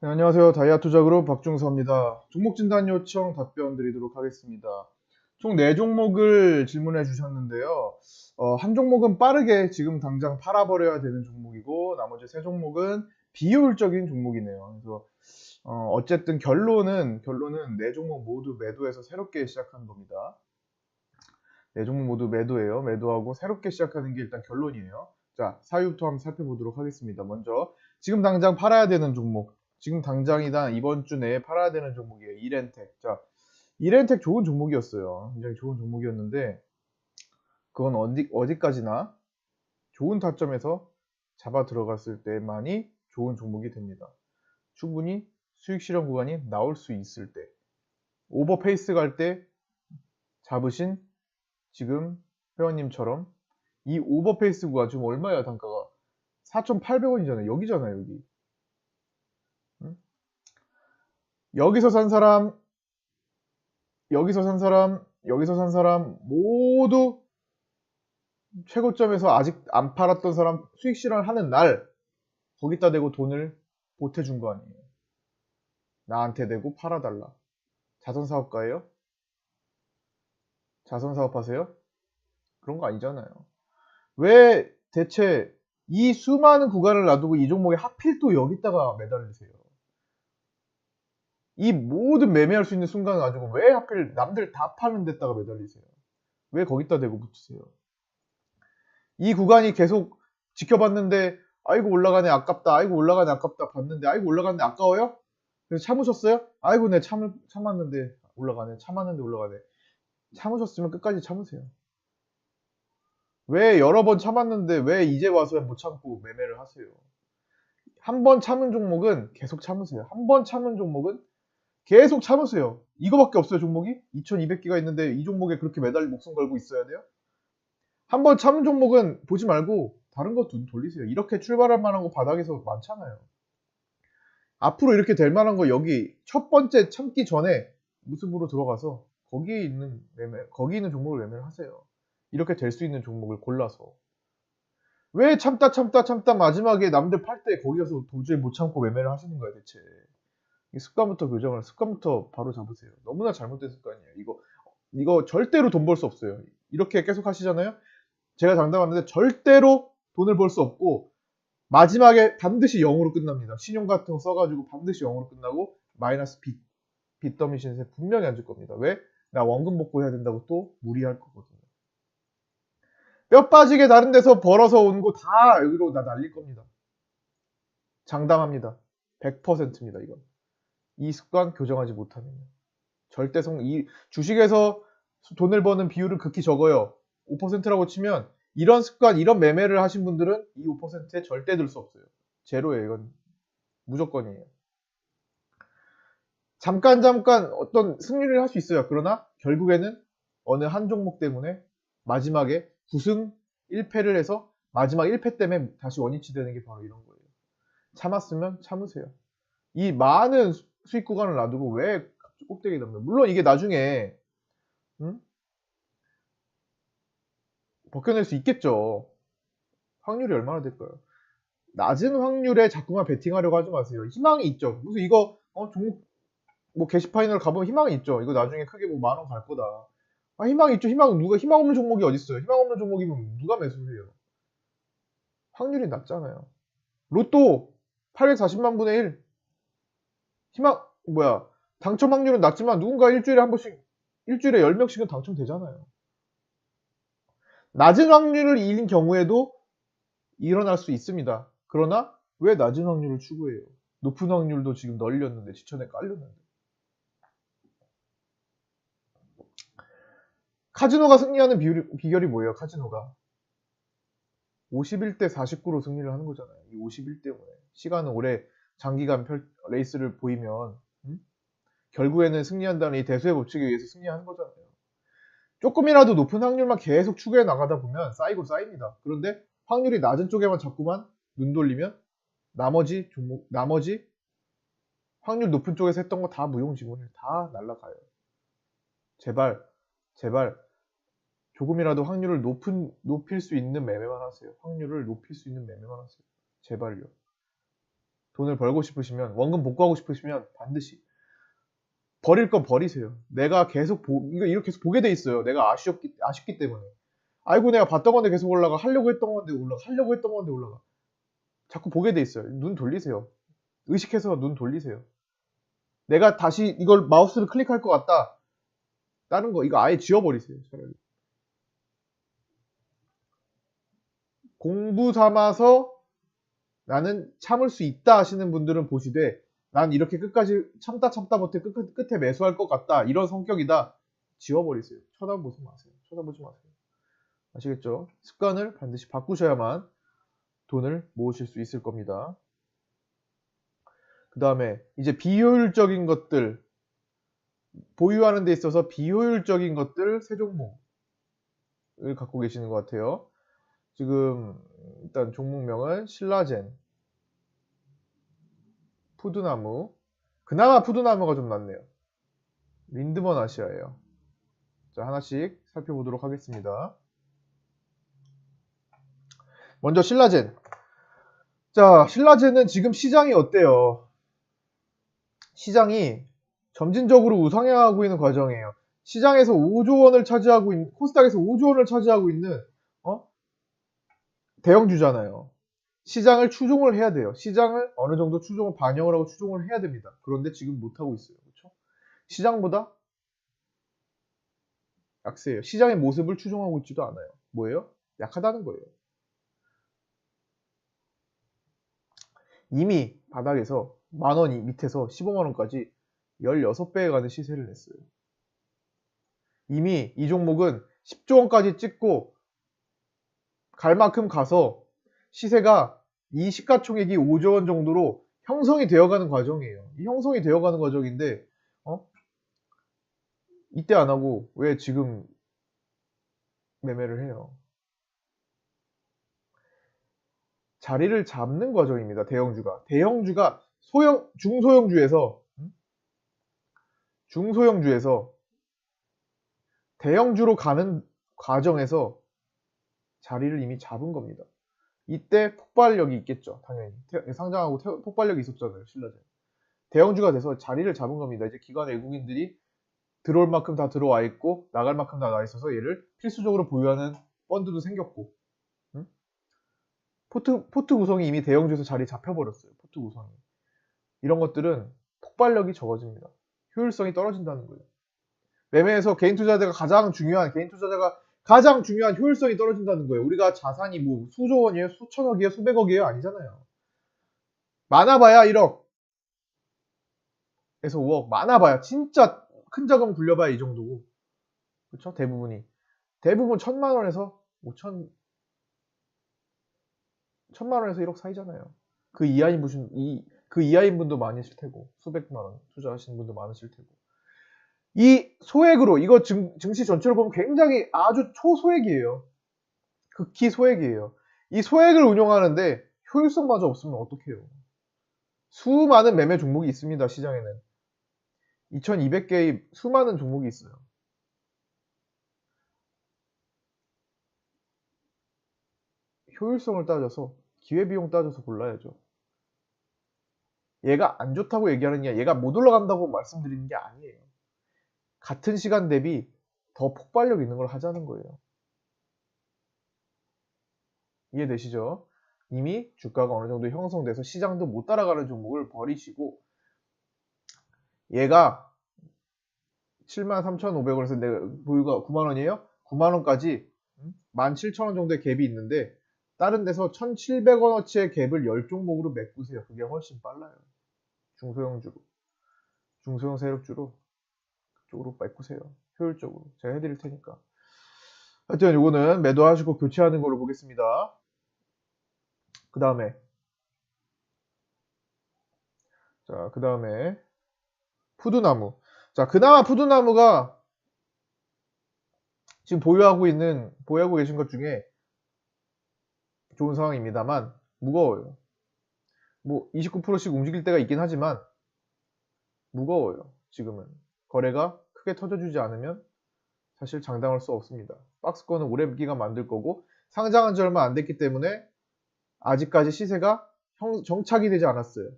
네, 안녕하세요. 다이아 투자그룹 박중서입니다. 종목 진단 요청 답변 드리도록 하겠습니다. 총 4종목을 질문해 주셨는데요. 어, 한 종목은 빠르게 지금 당장 팔아버려야 되는 종목이고 나머지 세 종목은 비효율적인 종목이네요. 그래서 어, 어쨌든 결론은 결론은 네 종목 모두 매도해서 새롭게 시작한 겁니다. 네 종목 모두 매도예요. 매도하고 새롭게 시작하는 게 일단 결론이에요. 자, 사유부터 한번 살펴보도록 하겠습니다. 먼저 지금 당장 팔아야 되는 종목 지금 당장이다 이번 주 내에 팔아야 되는 종목이에요. 이렌텍. 자, 이렌텍 좋은 종목이었어요. 굉장히 좋은 종목이었는데 그건 어디 어디까지나 좋은 타점에서 잡아 들어갔을 때만이 좋은 종목이 됩니다. 충분히 수익 실현 구간이 나올 수 있을 때 오버 페이스 갈 때 잡으신 지금 회원님처럼 이 오버 페이스 구간 지금 얼마야 단가가 4,800원이잖아요. 여기잖아요, 여기. 여기서 산 사람, 여기서 산 사람, 여기서 산 사람 모두 최고점에서 아직 안 팔았던 사람 수익 실현하는 날 거기다 대고 돈을 보태준 거 아니에요. 나한테 대고 팔아달라. 자선 사업가예요? 자선 사업 하세요? 그런 거 아니잖아요. 왜 대체 이 수많은 구간을 놔두고 이 종목에 하필 또 여기다가 매달리세요? 이 모든 매매할 수 있는 순간을 가지고 왜 하필 남들 다 파는 데다가 매달리세요? 왜 거기다 대고 붙으세요? 이 구간이 계속 지켜봤는데 아이고 올라가네 아깝다 아이고 올라가네 아깝다 봤는데 아이고 올라가네 아까워요? 그래서 참으셨어요? 아이고 네 참, 참았는데 올라가네 참았는데 올라가네 참으셨으면 끝까지 참으세요 왜 여러 번 참았는데 왜 이제 와서 못 참고 매매를 하세요? 한 번 참은 종목은 계속 참으세요 한 번 참은 종목은 계속 참으세요. 이거밖에 없어요, 종목이? 2200개가 있는데 이 종목에 그렇게 매달 목숨 걸고 있어야 돼요? 한번 참은 종목은 보지 말고 다른 거 돌리세요. 이렇게 출발할 만한 거 바닥에서 많잖아요. 앞으로 이렇게 될 만한 거 여기 첫 번째 참기 전에 무습으로 들어가서 거기에 있는 매매, 거기 있는 종목을 매매를 하세요. 이렇게 될 수 있는 종목을 골라서. 왜 참다 참다 참다 마지막에 남들 팔 때 거기 가서 도저히 못 참고 매매를 하시는 거야, 대체. 습관부터 교정을 습관부터 바로 잡으세요. 너무나 잘못된 습관이에요. 이거 이거 절대로 돈 벌 수 없어요. 이렇게 계속 하시잖아요. 제가 장담하는데 절대로 돈을 벌 수 없고 마지막에 반드시 0으로 끝납니다. 신용 같은 거 써가지고 반드시 0으로 끝나고 마이너스 빚 빚 더미 신세 분명히 안 줄 겁니다. 왜? 나 원금 복구 해야 된다고 또 무리할 거거든요. 뼈 빠지게 다른 데서 벌어서 온 거 다 여기로 나 날릴 겁니다. 장담합니다. 100%입니다, 이건. 이 습관 교정하지 못하면 절대 성, 이 주식에서 돈을 버는 비율은 극히 적어요. 5%라고 치면 이런 습관, 이런 매매를 하신 분들은 이 5%에 절대 들 수 없어요. 제로예요. 이건 무조건이에요. 잠깐 잠깐 어떤 승리를 할 수 있어요. 그러나 결국에는 어느 한 종목 때문에 마지막에 9승 1패를 해서 마지막 1패 때문에 다시 원위치 되는 게 바로 이런 거예요. 참았으면 참으세요. 이 많은 수익 구간을 놔두고 왜 꼭대기 넘는 물론 이게 나중에 음? 벗겨낼 수 있겠죠. 확률이 얼마나 될까요? 낮은 확률에 자꾸만 베팅하려고 하지 마세요. 희망이 있죠. 무슨 이거 어, 종목 뭐 게시판이나 가보면 희망이 있죠. 이거 나중에 크게 뭐 만 원 갈 거다. 아, 희망이 있죠. 희망 누가 희망 없는 종목이 어디 있어요? 희망 없는 종목이면 누가 매수해요? 확률이 낮잖아요. 로또 840만 분의 1 희망 뭐야 당첨 확률은 낮지만 누군가 일주일에 한 번씩 일주일에 10명씩은 당첨되잖아요. 낮은 확률을 잃은 경우에도 일어날 수 있습니다. 그러나 왜 낮은 확률을 추구해요? 높은 확률도 지금 널렸는데 지천에 깔렸는데 카지노가 승리하는 비율이, 비결이 뭐예요? 카지노가 51대 49로 승리를 하는 거잖아요. 이 51 때문에 시간은 오래 장기간 펼, 레이스를 보이면 음? 결국에는 승리한다는 이 대수의 법칙에 의해서 승리하는 거잖아요. 조금이라도 높은 확률만 계속 추구해 나가다 보면 쌓이고 쌓입니다. 그런데 확률이 낮은 쪽에만 자꾸만 눈 돌리면 나머지 종목, 나머지 확률 높은 쪽에서 했던 거 다 무용지물을 다 날라가요. 제발, 제발 조금이라도 확률을 높은, 높일 수 있는 매매만 하세요. 확률을 높일 수 있는 매매만 하세요. 제발요. 돈을 벌고 싶으시면 원금 복구하고 싶으시면 반드시 버릴 건 버리세요. 내가 계속 보, 이거 이렇게 계속 보게 돼 있어요. 내가 아쉬웠기 아쉽기 때문에. 아이고 내가 봤던 건데 계속 올라가 하려고 했던 건데 올라가 하려고 했던 건데 올라가. 자꾸 보게 돼 있어요. 눈 돌리세요. 의식해서 눈 돌리세요. 내가 다시 이걸 마우스를 클릭할 것 같다. 다른 거 이거 아예 지워버리세요. 차라리. 공부 삼아서 나는 참을 수 있다 하시는 분들은 보시되 난 이렇게 끝까지 참다 참다 못해 끝, 끝에 매수할 것 같다. 이런 성격이다. 지워버리세요. 쳐다보지 마세요. 쳐다보지 마세요. 아시겠죠? 습관을 반드시 바꾸셔야만 돈을 모으실 수 있을 겁니다. 그 다음에 이제 비효율적인 것들. 보유하는 데 있어서 비효율적인 것들 세 종목을 갖고 계시는 것 같아요. 지금 일단 종목명은 신라젠, 푸드나무. 그나마 푸드나무가 좀 낫네요. 린드먼 아시아예요. 자 하나씩 살펴보도록 하겠습니다. 먼저 신라젠. 자 신라젠은 지금 시장이 어때요? 시장이 점진적으로 우상향하고 있는 과정이에요. 시장에서 5조 원을 차지하고 있는 코스닥에서 5조 원을 차지하고 있는 대형주잖아요. 시장을 추종을 해야 돼요. 시장을 어느 정도 추종을 반영을 하고 추종을 해야 됩니다. 그런데 지금 못하고 있어요. 그렇죠? 시장보다 약세예요. 시장의 모습을 추종하고 있지도 않아요. 뭐예요? 약하다는 거예요. 이미 바닥에서 만 원이 밑에서 15만 원까지 16배에 가는 시세를 냈어요. 이미 이 종목은 10조 원까지 찍고 갈 만큼 가서 시세가 이 시가총액이 5조 원 정도로 형성이 되어가는 과정이에요. 이 형성이 되어가는 과정인데 어? 이때 안 하고 왜 지금 매매를 해요? 자리를 잡는 과정입니다. 대형주가. 대형주가 소형 중소형주에서 중소형주에서 대형주로 가는 과정에서 자리를 이미 잡은 겁니다. 이때 폭발력이 있겠죠. 당연히. 상장하고 폭발력이 있었잖아요. 신라젠. 대형주가 돼서 자리를 잡은 겁니다. 이제 기관 외국인들이 들어올 만큼 다 들어와 있고 나갈 만큼 다 나와 있어서 얘를 필수적으로 보유하는 펀드도 생겼고 응? 포트, 포트 구성이 이미 대형주에서 자리 잡혀버렸어요. 포트 구성이. 이런 것들은 폭발력이 적어집니다. 효율성이 떨어진다는 거예요. 매매에서 개인 투자자가 가장 중요한 개인 투자자가 가장 중요한 효율성이 떨어진다는 거예요. 우리가 자산이 뭐 수조 원이에요, 수천억이에요, 수백억이에요 아니잖아요. 많아봐야 1억. 에서 5억. 많아봐야 진짜 큰 자금 굴려봐야 이 정도고. 그렇죠? 대부분이. 대부분 천만 원에서 5천 천만 원에서 1억 사이잖아요. 그 이하인 분, 이, 그 이하인 분도 많으실 테고, 수백만 원 투자하시는 분도 많으실 테고. 이 소액으로 이거 증, 증시 전체로 보면 굉장히 아주 초소액이에요. 극히 소액이에요. 이 소액을 운용하는데 효율성마저 없으면 어떡해요. 수많은 매매 종목이 있습니다. 시장에는. 2200개의 수많은 종목이 있어요. 효율성을 따져서 기회비용 따져서 골라야죠. 얘가 안 좋다고 얘기하는 게 얘가 못 올라간다고 말씀드리는 게 아니에요. 같은 시간 대비 더 폭발력 있는 걸 하자는 거예요. 이해되시죠? 이미 주가가 어느 정도 형성돼서 시장도 못 따라가는 종목을 버리시고 얘가 73,500원에서 내가 보유가 9만원이에요? 9만원까지 17,000원 정도의 갭이 있는데 다른 데서 1,700원어치의 갭을 10종목으로 메꾸세요. 그게 훨씬 빨라요. 중소형주로. 중소형 세력주로 쪽으로 메꾸세요. 효율적으로. 제가 해드릴 테니까. 하여튼 이거는 매도하시고 교체하는 걸로 보겠습니다. 그 다음에 자, 그 다음에 푸드나무. 자, 그나마 푸드나무가 지금 보유하고 있는, 보유하고 계신 것 중에 좋은 상황입니다만, 무거워요. 뭐, 29%씩 움직일 때가 있긴 하지만, 무거워요. 지금은. 거래가 크게 터져주지 않으면 사실 장담할 수 없습니다. 박스권은 오래 기간 만들 거고 상장한 지 얼마 안 됐기 때문에 아직까지 시세가 형, 정착이 되지 않았어요.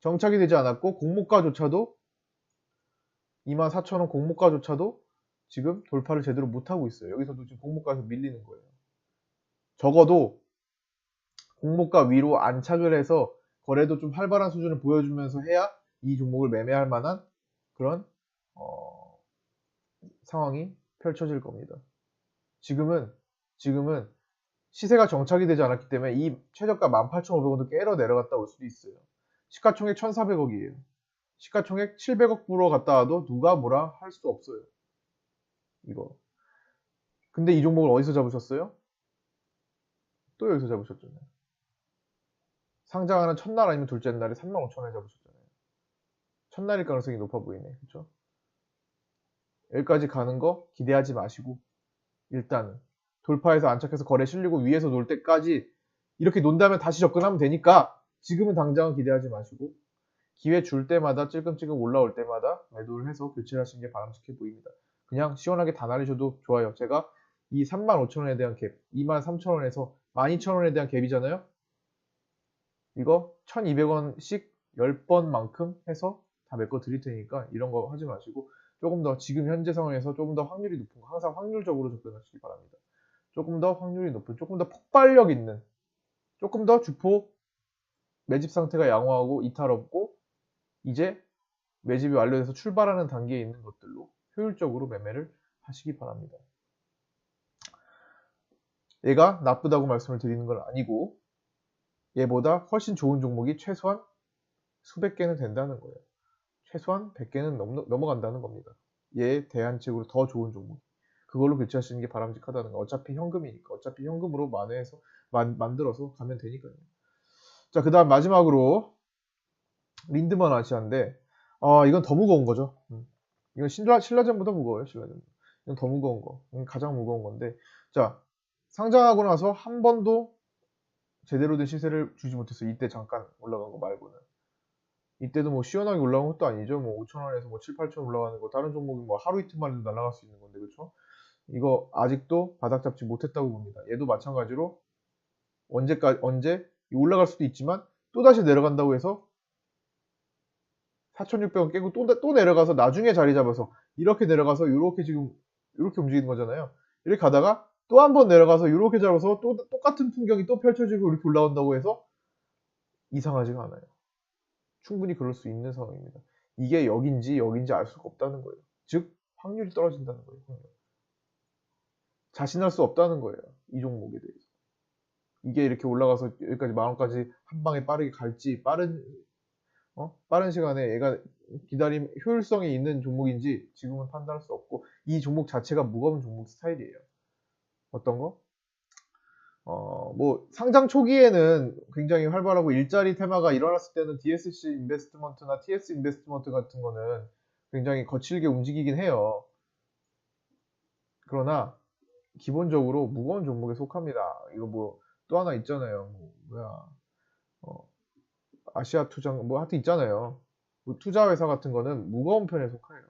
정착이 되지 않았고 공모가조차도 24,000원 공모가조차도 지금 돌파를 제대로 못하고 있어요. 여기서도 지금 공모가에서 밀리는 거예요. 적어도 공모가 위로 안착을 해서 거래도 좀 활발한 수준을 보여주면서 해야 이 종목을 매매할 만한 그런 어, 상황이 펼쳐질 겁니다. 지금은 지금은 시세가 정착이 되지 않았기 때문에 이 최저가 18,500원도 깨러 내려갔다 올 수도 있어요. 시가총액 1,400억이에요. 시가총액 700억 불어 갔다 와도 누가 뭐라 할 수 없어요. 이거. 근데 이 종목을 어디서 잡으셨어요? 또 여기서 잡으셨잖아요. 상장하는 첫날 아니면 둘째 날에 35,000원에 잡으셨잖아요. 첫날일 가능성이 높아 보이네. 그쵸? 여기까지 가는 거 기대하지 마시고 일단은 돌파해서 안착해서 거래 실리고 위에서 놀 때까지 이렇게 논다면 다시 접근하면 되니까 지금은 당장은 기대하지 마시고 기회 줄 때마다 찔끔찔끔 올라올 때마다 매도를 해서 교체를 하시는 게 바람직해 보입니다. 그냥 시원하게 다 날리셔도 좋아요. 제가 이 35,000원에 대한 갭, 23,000원에서 12,000원에 대한 갭이잖아요. 이거 1,200원씩 10번만큼 해서 다 메꿔 드릴 테니까 이런 거 하지 마시고 조금 더 지금 현재 상황에서 조금 더 확률이 높은 거 항상 확률적으로 접근하시기 바랍니다. 조금 더 확률이 높은, 조금 더 폭발력 있는, 조금 더 주포 매집 상태가 양호하고 이탈 없고 이제 매집이 완료돼서 출발하는 단계에 있는 것들로 효율적으로 매매를 하시기 바랍니다. 얘가 나쁘다고 말씀을 드리는 건 아니고 얘보다 훨씬 좋은 종목이 최소한 수백 개는 된다는 거예요. 최소한 100개는 넘, 넘어간다는 겁니다. 얘에 대안책으로 더 좋은 종목. 그걸로 교체하시는 게 바람직하다는 거. 어차피 현금이니까. 어차피 현금으로 만회해서 만, 만들어서 가면 되니까요. 자, 그 다음 마지막으로 린드먼 아시아인데 어, 이건 더 무거운 거죠. 음. 이건 신라, 신라젠보다 무거워요. 신라젠. 이건 더 무거운 거. 가장 무거운 건데 자, 상장하고 나서 한 번도 제대로 된 시세를 주지 못했어요. 이때 잠깐 올라간 거 말고는. 이때도 뭐 시원하게 올라온 것도 아니죠. 뭐 5천 원에서 뭐 7, 8천 올라가는 거. 다른 종목이 뭐 하루 이틀 만에도 날아갈 수 있는 건데, 그렇죠? 이거 아직도 바닥 잡지 못했다고 봅니다. 얘도 마찬가지로 언제까지 언제 올라갈 수도 있지만 또 다시 내려간다고 해서 4,600원 깨고 또, 또 내려가서 나중에 자리 잡아서 이렇게 내려가서 이렇게 지금 이렇게 움직이는 거잖아요. 이렇게 가다가 또 한 번 내려가서 이렇게 잡아서 또 똑같은 풍경이 또 펼쳐지고 이렇게 올라온다고 해서 이상하지가 않아요. 충분히 그럴 수 있는 상황입니다. 이게 여긴지 여긴지 알 수가 없다는 거예요. 즉 확률이 떨어진다는 거예요. 자신할 수 없다는 거예요. 이 종목에 대해서. 이게 이렇게 올라가서 여기까지 만 원까지 한 방에 빠르게 갈지 빠른 어? 빠른 시간에 얘가 기다림 효율성이 있는 종목인지 지금은 판단할 수 없고 이 종목 자체가 무거운 종목 스타일이에요. 어떤 거? 어, 뭐 상장 초기에는 굉장히 활발하고 일자리 테마가 일어났을 때는 DSC 인베스트먼트나 TS 인베스트먼트 같은 거는 굉장히 거칠게 움직이긴 해요. 그러나 기본적으로 무거운 종목에 속합니다. 이거 뭐 또 하나 있잖아요. 뭐 뭐야 어, 아시아 투자 뭐 하여튼 있잖아요. 뭐 투자 회사 같은 거는 무거운 편에 속해요.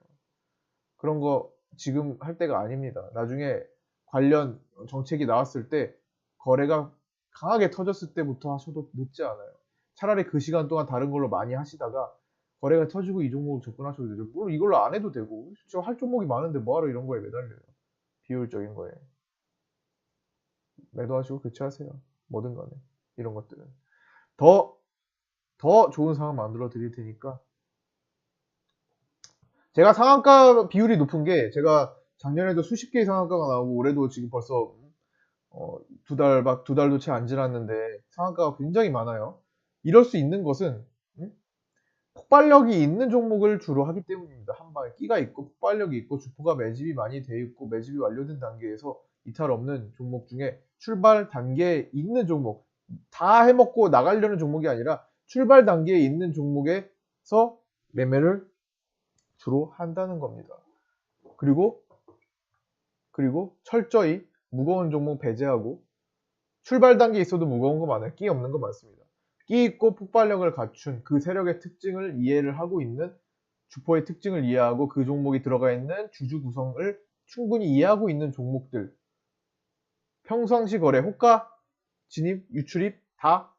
그런 거 지금 할 때가 아닙니다. 나중에 관련 정책이 나왔을 때 거래가 강하게 터졌을 때부터 하셔도 늦지 않아요. 차라리 그 시간 동안 다른 걸로 많이 하시다가 거래가 터지고 이 종목을 접근하셔도 되죠. 물론 이걸로 안 해도 되고 저할 종목이 많은데 뭐하러 이런 거에 매달려요. 비효율적인 거에. 매도하시고 교체하세요. 뭐든 간에. 이런 것들은. 더, 더 좋은 상황 만들어 드릴 테니까. 제가 상한가 비율이 높은 게 제가 작년에도 수십 개의 상한가가 나오고 올해도 지금 벌써 어, 두 달, 막 두 달도 채 안 지났는데 상한가가 굉장히 많아요. 이럴 수 있는 것은 음? 폭발력이 있는 종목을 주로 하기 때문입니다. 한 방에 끼가 있고 폭발력이 있고 주포가 매집이 많이 돼 있고 매집이 완료된 단계에서 이탈 없는 종목 중에 출발 단계에 있는 종목 다 해먹고 나가려는 종목이 아니라 출발 단계에 있는 종목에서 매매를 주로 한다는 겁니다. 그리고 그리고 철저히 무거운 종목 배제하고 출발 단계에 있어도 무거운 거 많아요. 끼 없는 거 많습니다. 끼 있고 폭발력을 갖춘 그 세력의 특징을 이해를 하고 있는 주포의 특징을 이해하고 그 종목이 들어가 있는 주주 구성을 충분히 이해하고 있는 종목들 평상시 거래 호가 진입 유출입 다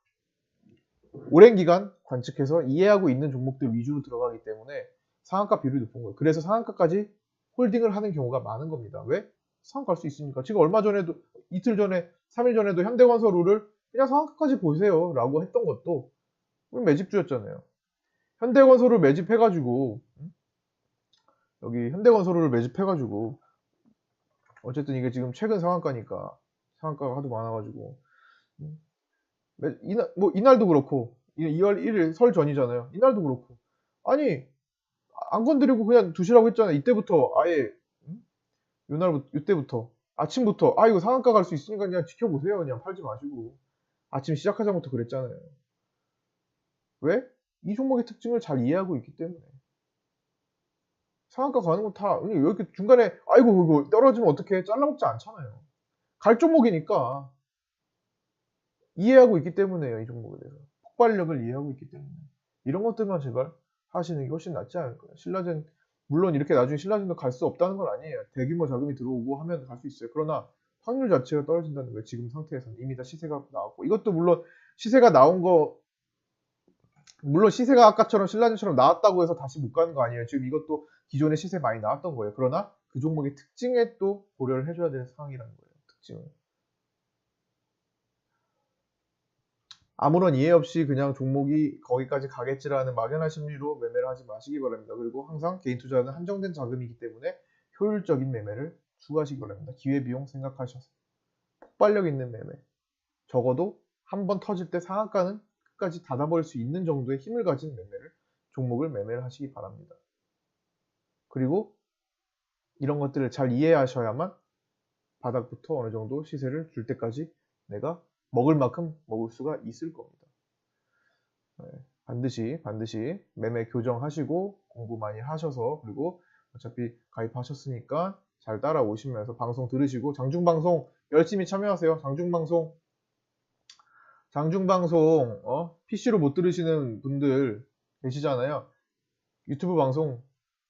오랜 기간 관측해서 이해하고 있는 종목들 위주로 들어가기 때문에 상한가 비율이 높은 거예요. 그래서 상한가까지 홀딩을 하는 경우가 많은 겁니다. 왜? 상한가 갈수 있으니까. 지금 얼마 전에도 이틀 전에 3일 전에도 현대건설우를 그냥 상한가까지 보세요 라고 했던 것도 매집주였잖아요. 현대건설을 매집해가지고 여기 현대건설을 매집해가지고 어쨌든 이게 지금 최근 상한가니까 상한가가 하도 많아가지고 이날 뭐 이날도 그렇고 2월 1일 설 전이잖아요. 이날도 그렇고 아니 안 건드리고 그냥 두시라고 했잖아요. 이때부터 아예 요날부터 이때부터 아침부터 아 이거 상한가 갈 수 있으니까 그냥 지켜보세요. 그냥 팔지 마시고 아침 시작하자부터 그랬잖아요. 왜? 이 종목의 특징을 잘 이해하고 있기 때문에 상한가 가는 건 다 이렇게 중간에 아이고 이거 떨어지면 어떻게 잘라먹지 않잖아요. 갈 종목이니까 이해하고 있기 때문에요. 이 종목에 대해서 폭발력을 이해하고 있기 때문에 이런 것들만 제발 하시는 게 훨씬 낫지 않을까요? 신라젠 물론 이렇게 나중에 신라젠도 갈 수 없다는 건 아니에요. 대규모 자금이 들어오고 하면 갈 수 있어요. 그러나 확률 자체가 떨어진다는 거예요. 지금 상태에서는 이미 다 시세가 나왔고 이것도 물론 시세가 나온 거 물론 시세가 아까처럼 신라젠처럼 나왔다고 해서 다시 못 가는 거 아니에요. 지금 이것도 기존에 시세 많이 나왔던 거예요. 그러나 그 종목의 특징에 또 고려를 해줘야 되는 상황이라는 거예요. 특징을. 아무런 이해 없이 그냥 종목이 거기까지 가겠지라는 막연한 심리로 매매를 하지 마시기 바랍니다. 그리고 항상 개인 투자는 한정된 자금이기 때문에 효율적인 매매를 추구하시기 바랍니다. 기회비용 생각하셔서 폭발력 있는 매매 적어도 한 번 터질 때 상한가는 끝까지 닫아버릴 수 있는 정도의 힘을 가진 매매를 종목을 매매를 하시기 바랍니다. 그리고 이런 것들을 잘 이해하셔야만 바닥부터 어느 정도 시세를 줄 때까지 내가 먹을 만큼 먹을 수가 있을 겁니다. 네, 반드시 반드시 매매 교정하시고 공부 많이 하셔서 그리고 어차피 가입하셨으니까 잘 따라오시면서 방송 들으시고 장중 방송 열심히 참여하세요. 장중 방송 장중 방송 어? PC로 못 들으시는 분들 계시잖아요. 유튜브 방송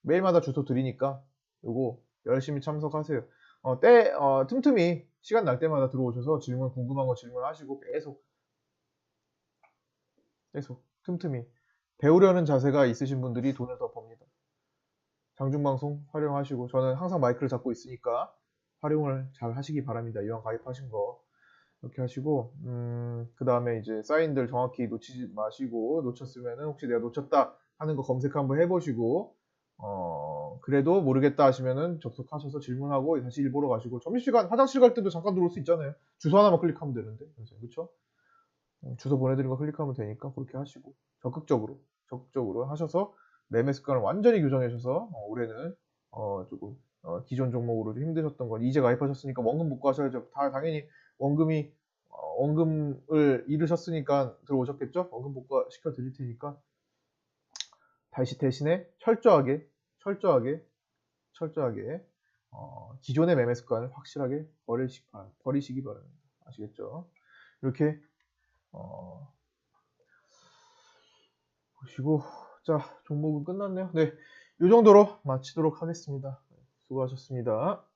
매일마다 주소 드리니까 요거 열심히 참석하세요. 어, 때 어, 틈틈이 시간 날 때마다 들어오셔서 질문 궁금한 거 질문하시고 계속 계속 틈틈이 배우려는 자세가 있으신 분들이 돈을 더 법니다. 장중방송 활용하시고 저는 항상 마이크를 잡고 있으니까 활용을 잘 하시기 바랍니다. 이왕 가입하신 거 이렇게 하시고 음, 그 다음에 이제 사인들 정확히 놓치지 마시고 놓쳤으면은 혹시 내가 놓쳤다 하는 거 검색 한번 해보시고 어, 그래도 모르겠다 하시면은 접속하셔서 질문하고 다시 일보러 가시고 점심시간 화장실 갈 때도 잠깐 들어올 수 있잖아요. 주소 하나만 클릭하면 되는데. 그렇죠? 주소 보내드린 거 클릭하면 되니까 그렇게 하시고 적극적으로 적극적으로 하셔서 매매 습관을 완전히 교정하셔서 어, 올해는 어, 조금 어, 기존 종목으로 좀 힘드셨던 건 이제 가입하셨으니까 원금 못 가셔야죠. 다 당연히 원금이 어, 원금을 잃으셨으니까 들어오셨겠죠? 원금 복과 시켜 드릴 테니까 다시 대신에 철저하게, 철저하게, 철저하게 어, 기존의 매매 습관을 확실하게 버리시, 버리시기 바랍니다. 아시겠죠? 이렇게 어, 보시고 자 종목은 끝났네요. 네, 이 정도로 마치도록 하겠습니다. 수고하셨습니다.